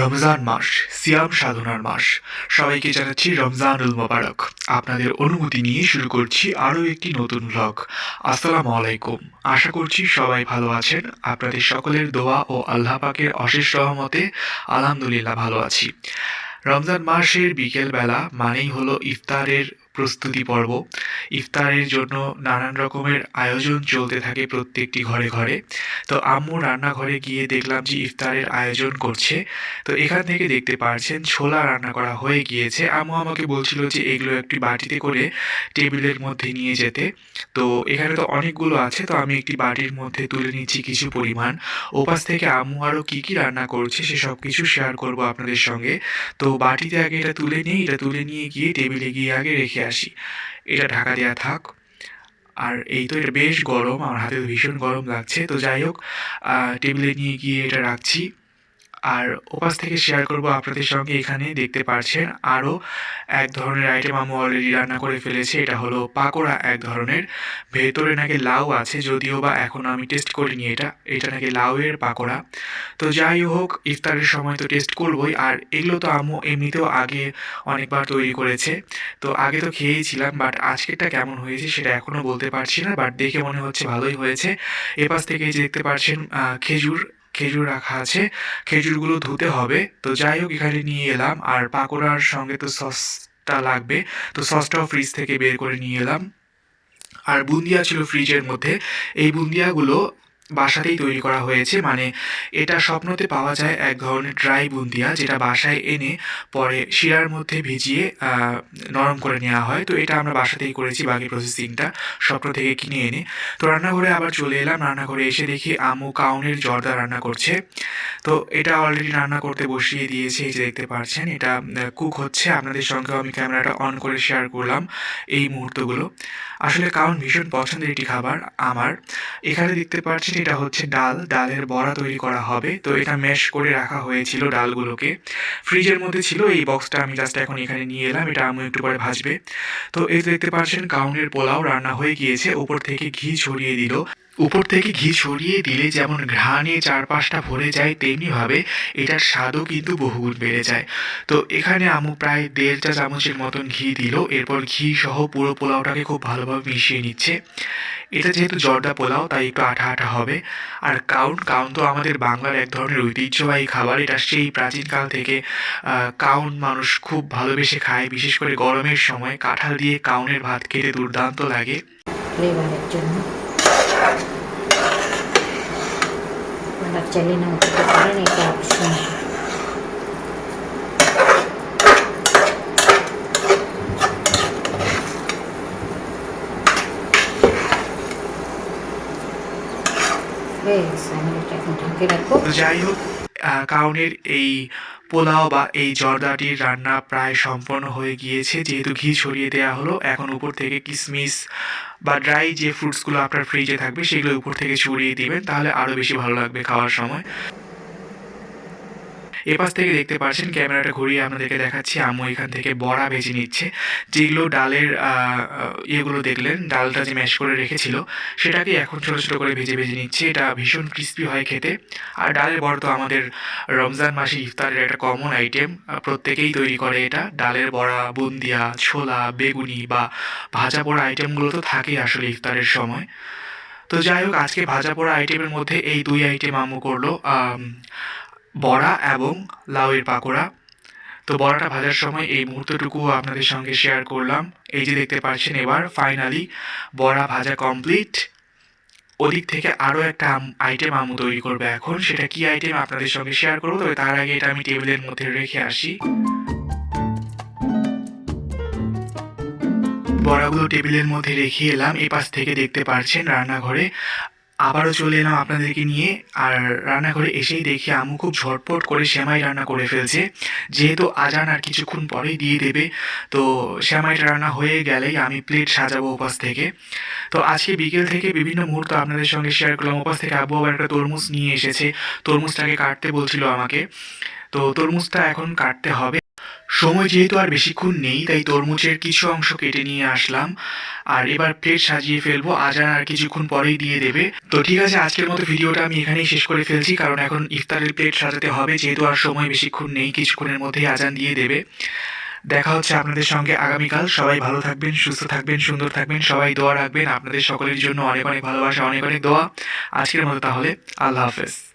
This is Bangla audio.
রমজান মাস, সিয়াম সাধনার মাস। সবাইকে জানাচ্ছি রমজানুল মোবারক। আপনাদের অনুমতি নিয়ে শুরু করছি আরও একটি নতুন ভ্লগ আসসালামু আলাইকুম। আশা করছি সবাই ভালো আছেন। আপনাদের সকলের দোয়া ও আল্লাহ পাকের অশেষ সহমতে আলহামদুলিল্লাহ ভালো আছি। রমজান মাসের বিকেলবেলা মানেই হলো ইফতারের প্রস্তুতি পর্ব। ইফতারের জন্য নানান রকমের আয়োজন চলতে থাকে প্রত্যেকটি ঘরে ঘরে। তো আম্মু রান্নাঘরে গিয়ে দেখলাম যে ইফতারের আয়োজন করছে। তো এখান থেকে দেখতে পারছেন ছোলা রান্না করা হয়ে গিয়েছে। আম্মু আমাকে বলছিল যে এগুলো একটি বাটিতে করে টেবিলের মধ্যে নিয়ে যেতে। তো এখানে তো অনেকগুলো আছে, তো আমি একটি বাটির মধ্যে তুলে নিচ্ছি কিছু পরিমাণ। ওপাশ থেকে আম্মু আরও কী কী রান্না করছে সে সব কিছু শেয়ার করব আপনাদের সঙ্গে। তো বাটিতে আগে এটা তুলে নিই, এটা তুলে নিয়ে গিয়ে টেবিলে গিয়ে আগে রেখে আসি। এটা ঢাকা দেওয়া থাক। আর এই তো এটা বেশ গরম, আমার হাতে ভীষণ গরম লাগছে। তো যাই হোক টেবিলে নিয়ে গিয়ে এটা রাখছি। আর ওপাশ থেকে শেয়ার করব আপনাদের সঙ্গে এখানে, দেখতে পাচ্ছেন আরও এক ধরনের আইটেম আমি অলরেডি রান্না করে ফেলেছি, এটা হলো পাকোড়া এক ধরনের। ভেতরে নাকি লাউ আছে, যদিও বা এখনও আমি টেস্ট করিনি এটা এটা নাকি লাউয়ের পাকোড়া। তো যাই হোক, ইফতারের সময় তো টেস্ট করবই, আর এগুলো তো আম্মু এমনিতেও আগে অনেকবার তৈরি করেছে। তো আগে তো খেয়েছিলাম বাট আজকেরটা কেমন হয়েছে সেটা এখনও বলতে পারছি না বাট দেখে মনে হচ্ছে ভালোই হয়েছে। এপাশ থেকে দেখতে পাচ্ছেন খেজুর খেজুর রাখা আছে। খেজুরগুলো ধুতে হবে। তো যাই হোক, এখানে নিয়ে এলাম। আর পাকোড়ার সঙ্গে তো সসটা লাগবে। তো সসটাও ফ্রিজ থেকে বের করে নিয়ে এলাম। আর বুন্দিয়া ছিল ফ্রিজের মধ্যে। এই বুন্দিয়াগুলো বাসাতেই তৈরি করা হয়েছে। মানে এটা স্বপ্নতে পাওয়া যায় এক ধরনের ড্রাই বুন্দিয়া, যেটা বাসায় এনে পরে শিরার মধ্যে ভিজিয়ে নরম করে নেওয়া হয়। তো এটা আমরা বাসাতেই করেছি বাকি প্রসেসিংটা, স্বপ্ন থেকে কিনে এনে। তো রান্নাঘরে আবার চলে এলাম। রান্নাঘরে এসে দেখি আমু কাউনের জর্দা রান্না করছে। তো এটা অলরেডি রান্না করতে বসিয়ে দিয়েছে, এই যে দেখতে পাচ্ছেন, এটা কুক হচ্ছে। আপনাদের সঙ্গে আমি ক্যামেরাটা অন করে শেয়ার করলাম এই মুহূর্তগুলো। আসলে কাউন ভীষণ পছন্দের একটি খাবার আমার। এখানে দেখতে পাচ্ছেন এটা হচ্ছে ডাল, ডালের বড়া তৈরি করা হবে। তো এটা ম্যাশ করে রাখা হয়েছিল ডালগুলোকে। ফ্রিজের মধ্যে ছিল এই বক্সটা, আমি জাস্ট এখন এখানে নিয়ে এলাম, এটা আমি একটু পরে ভাজবে। তো এই দেখতে পাচ্ছেন, কাউনের পোলাও রান্না হয়ে গিয়েছে উপর থেকে ঘি ছড়িয়ে দিল। উপর থেকে ঘি ছড়িয়ে দিলে যেমন ঘ্রাণে চারপাশটা ভরে যায় তেমনিভাবে এটার স্বাদও কিন্তু বহুগুণ বেড়ে যায়। তো এখানে আমু প্রায় দেড় চা চামচের মতন ঘি দিল। এরপর ঘি সহ পুরো পোলাওটাকে খুব ভালোভাবে মিশিয়ে নিচ্ছে। এটা যেহেতু জর্দা পোলাও, তাই একটু আঠা আঠা হবে। আর কাউন কাউন তো আমাদের বাংলার এক ধরনের ঐতিহ্যবাহী খাবার। এটা সেই প্রাচীনকাল থেকে কাউন মানুষ খুব ভালোবেসে খায়, বিশেষ করে গরমের সময়। কাঁঠাল দিয়ে কাউনের ভাত খেতে দুর্দান্ত লাগে। জন্য। మనకు చల్లిన ఉప్పుకొని నీకు ఆప్షన్ వేసాను ढके रखो কাউনের এই পোলাও বা এই জর্দাটির রান্না প্রায় সম্পন্ন হয়ে গিয়েছে। যেহেতু ঘি ছড়িয়ে দেওয়া হলো, এখন উপর থেকে কিশমিশ বা ড্রাই যে ফ্রুটসগুলো আপনার ফ্রিজে থাকবে, সেগুলো উপর থেকে ছড়িয়ে দিবেন, তাহলে আরও বেশি ভালো লাগবে খাওয়ার সময়। এপাশ থেকে দেখতে পাচ্ছেন ক্যামেরাটা ঘুরিয়ে আপনাদেরকে দেখাচ্ছি। আম্মু এখান থেকে বড়া ভেজে নিচ্ছে। যেগুলো ডালের ইয়েগুলো দেখলেন ডালটা যে ম্যাশ করে রেখেছিল সেটাকে এখন ছোটো ছোটো করে ভেজে ভেজে নিচ্ছে। এটা ভীষণ ক্রিস্পি হয় খেতে। আর ডালের বড়া তো আমাদের রমজান মাসে ইফতারের একটা কমন আইটেম প্রত্যেকেই তৈরি করে এটা। ডালের বড়া বুন্দিয়া ছোলা বেগুনি বা ভাজা পোড়া আইটেমগুলো তো থাকেই আসলে ইফতারের সময়। তো যাই হোক আজকে ভাজা পোড়া আইটেমের মধ্যে এই দুই আইটেম আম্মু করল। আম, বড়া এবং লাউয়ের পাকোড়া। তো বড়াটা ভাজার সময় এই মুহূর্তটুকু আপনাদের সঙ্গে শেয়ার করলাম। এই যে দেখতে পাচ্ছেন এবার ফাইনালি বড়া ভাজা কমপ্লিট ওদিক থেকে আরও একটা আইটেম আমু তৈরি করবে এখন। সেটা কি আইটেম আপনাদের সঙ্গে শেয়ার করব? তবে তার আগে এটা আমি টেবিলের মধ্যে রেখে আসি। বড়াগুলো টেবিলের মধ্যে রেখে এলাম। এই পাশ থেকে দেখতে পারছেন রান্নাঘরে আবারও চলে এলাম আপনাদেরকে নিয়ে, আর রান্নাঘরে এসেই দেখি আমু খুব ঝটপট করে সেমাই রান্না করে ফেলছে। যেহেতু আজান আর কিছুক্ষণ পরেই দিয়ে দেবে, তো সেমাইটা রান্না হয়ে গেলেই আমি প্লেট সাজাবো ওপাশ থেকে। তো আজকে বিকেল থেকে বিভিন্ন মুহূর্ত আপনাদের সঙ্গে শেয়ার করলাম। ওপাশ থেকে আবু আবার একটা তরমুজ নিয়ে এসেছে। তরমুজটাকে কাটতে বলছিল আমাকে। তো তরমুজটা এখন কাটতে হবে। সময় যেহেতু আর বেশিক্ষণ নেই, তাই তরমুজের কিছু অংশ কেটে নিয়ে আসলাম। আর এবার প্লেট সাজিয়ে ফেলব, আজান আর কিছুক্ষণ পরেই দিয়ে দেবে। তো ঠিক আছে, আজকের মতো ভিডিওটা আমি এখানেই শেষ করে ফেলছি, কারণ এখন ইফতারের প্লেট সাজাতে হবে, যেহেতু আর সময় বেশিক্ষণ নেই, কিছুক্ষণের মধ্যেই আজান দিয়ে দেবে। দেখা হচ্ছে আপনাদের সঙ্গে আগামীকাল। সবাই ভালো থাকবেন, সুস্থ থাকবেন, সুন্দর থাকবেন, সবাই দোয়া রাখবেন। আপনাদের সকলের জন্য অনেক অনেক ভালোবাসা, অনেক অনেক দোয়া। আজকের মতো তাহলে, আল্লাহ হাফেজ।